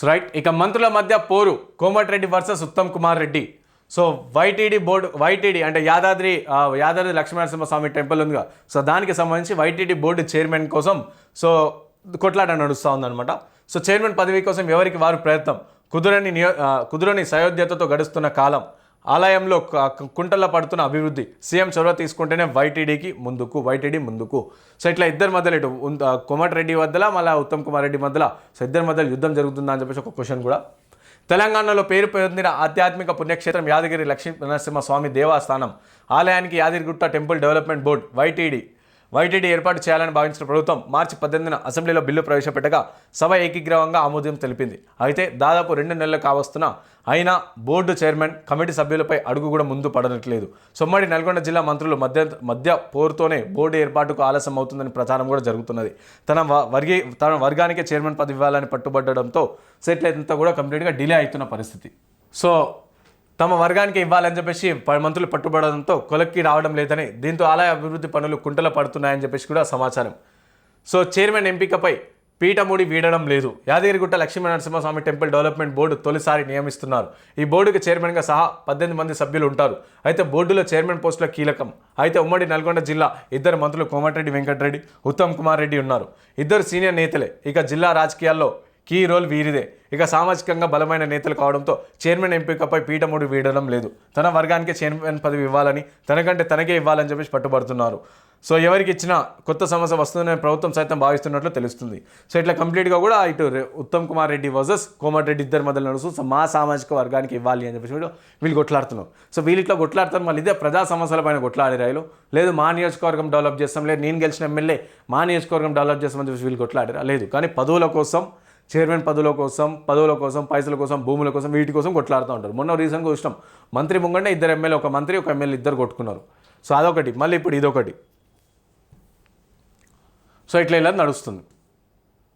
So right ఇక మంత్రుల మధ్య పోరు. Komatireddy versus Uttam Kumar Reddy. So YTD board YTD అంటే యాదాద్రి యాదాద్రి లక్ష్మీనరసింహ స్వామి టెంపుల్ ఉందిగా. సో దానికి సంబంధించి వైటీడీ బోర్డు చైర్మన్ కోసం సో కొట్లాట నడుస్తూ ఉందన్నమాట. సో చైర్మన్ పదవి కోసం ఎవరికి వారు ప్రయత్నం? కుదురని నియో కుదురని సయోధ్యతతో గడుస్తున్న కాలం. ఆలయంలో కుంటల్లో పడుతున్న అభివృద్ధి సీఎం చొరవ తీసుకుంటేనే వైటీడీకి ముందుకు వైటీడీ ముందుకు. సో ఇట్లా ఇద్దరి మధ్యలో ఇటు ఉన్- ఆ, కోమటిరెడ్డి మధ్యలో మళ్ళీ ఉత్తమ్ కుమార్ రెడ్డి మధ్యలో. సో ఇద్దరి మధ్యలో యుద్ధం జరుగుతుందా అని చెప్పేసి ఒక క్వశ్చన్ కూడా. తెలంగాణలో పేరు పొందిన ఆధ్యాత్మిక పుణ్యక్షేత్రం యాదగిరి లక్ష్మీ నరసింహ స్వామి దేవస్థానం. ఆలయానికి Yadagirigutta temple development board YTD. YTD ఏర్పాటు చేయాలని భావించిన ప్రభుత్వం మార్చి పద్దెనిమిదిన అసెంబ్లీలో బిల్లు ప్రవేశపెట్టగా సభ ఏకీగ్రవంగా ఆమోదం తెలిపింది. అయితే దాదాపు రెండు నెలలు కావస్తున్న అయినా బోర్డు చైర్మన్ కమిటీ సభ్యులపై అడుగు కూడా ముందు పడనట్లేదు. సొమ్మడి నల్గొండ జిల్లా మంత్రులు మధ్య మధ్య పోరుతోనే బోర్డు ఏర్పాటుకు ఆలస్యం అవుతుందని ప్రచారం కూడా జరుగుతున్నది. తన వ- తన వర్గానికే చైర్మన్ పదవి ఇవ్వాలని పట్టుబట్టడంతో సెటిల్ అయినంత కూడా కంప్లీట్గా డిలే అవుతున్న పరిస్థితి. సో తమ వర్గానికి ఇవ్వాలని చెప్పేసి ప- మంత్రులు పట్టుబడడంతో కొలక్కి రావడం లేదని దీంతో ఆలయ అభివృద్ధి పనులు కుంటల పడుతున్నాయని చెప్పేసి కూడా సమాచారం. సో చైర్మన్ ఎంపికపై పీఠముడి వీడడం లేదు. Yadagirigutta Lakshmi Narasimhaswamy temple development board తొలిసారి నియమిస్తున్నారు. ఈ బోర్డుకి చైర్మన్గా సహా పద్దెనిమిది మంది సభ్యులు ఉంటారు. అయితే బోర్డులో చైర్మన్ పోస్టులో కీలకం. అయితే ఉమ్మడి నల్గొండ జిల్లా ఇద్దరు మంత్రులు కోమటిరెడ్డి వెంకటరెడ్డి ఉత్తమ్ కుమార్ రెడ్డి ఉన్నారు. ఇద్దరు సీనియర్ నేతలే. ఇక జిల్లా రాజకీయాల్లో కీ రోల్ వీరిదే. ఇక సామాజికంగా బలమైన నేతలు కావడంతో చైర్మన్ ఎంపికపై పీఠముడి వీడడం లేదు. తన వర్గానికి చైర్మన్ పదవి ఇవ్వాలని తనకంటే తనకే ఇవ్వాలని చెప్పేసి పట్టుబడుతున్నారు. సో ఎవరికి ఇచ్చినా కొత్త సమస్య వస్తుందని ప్రభుత్వం సైతం భావిస్తున్నట్లు తెలుస్తుంది. సో ఇట్లా కంప్లీట్గా కూడా ఇటు ఉత్తమ్ కుమార్ రెడ్డి వర్సెస్ కోమటిరెడ్డి ఇద్దరి మధ్యలో నడుస్తూ సో మా సామాజిక వర్గానికి ఇవ్వాలి అని చెప్పేసి వీళ్ళు- వీళ్ళు కొట్లాడుతున్నారు. సో వీళ్ళు ఇట్లా కొట్లాడతారు మళ్ళీ ఇదే ప్రజా సమస్యల పైన కొట్లాడే రైలు లేదు మా నియోజకవర్గం డెవలప్ చేస్తాం లేదు నేను గెలిచిన ఎమ్మెల్యే మా నియోజకవర్గం డెవలప్ చేస్తామని చెప్పేసి వీళ్ళు కొట్లాడారా? లేదు. కానీ పదవుల కోసం చైర్మన్ పదవుల కోసం పదవుల కోసం పైసల కోసం భూముల కోసం వీటి కోసం కొట్లాడుతూ ఉంటారు. మొన్న రీసెంట్గా చూసినాం. మంత్రి ముంగంటే ఇద్దరు ఎమ్మెల్యే ఒక మంత్రి ఒక ఎమ్మెల్యే ఇద్దరు కొట్టుకున్నారు. సో అదొకటి. మళ్ళీ ఇప్పుడు ఇదొకటి. సో ఇట్లా ఇలా నడుస్తుంది.